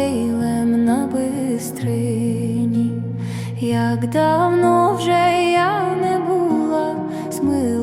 тепла на бистрині, як давно вже я не була, смила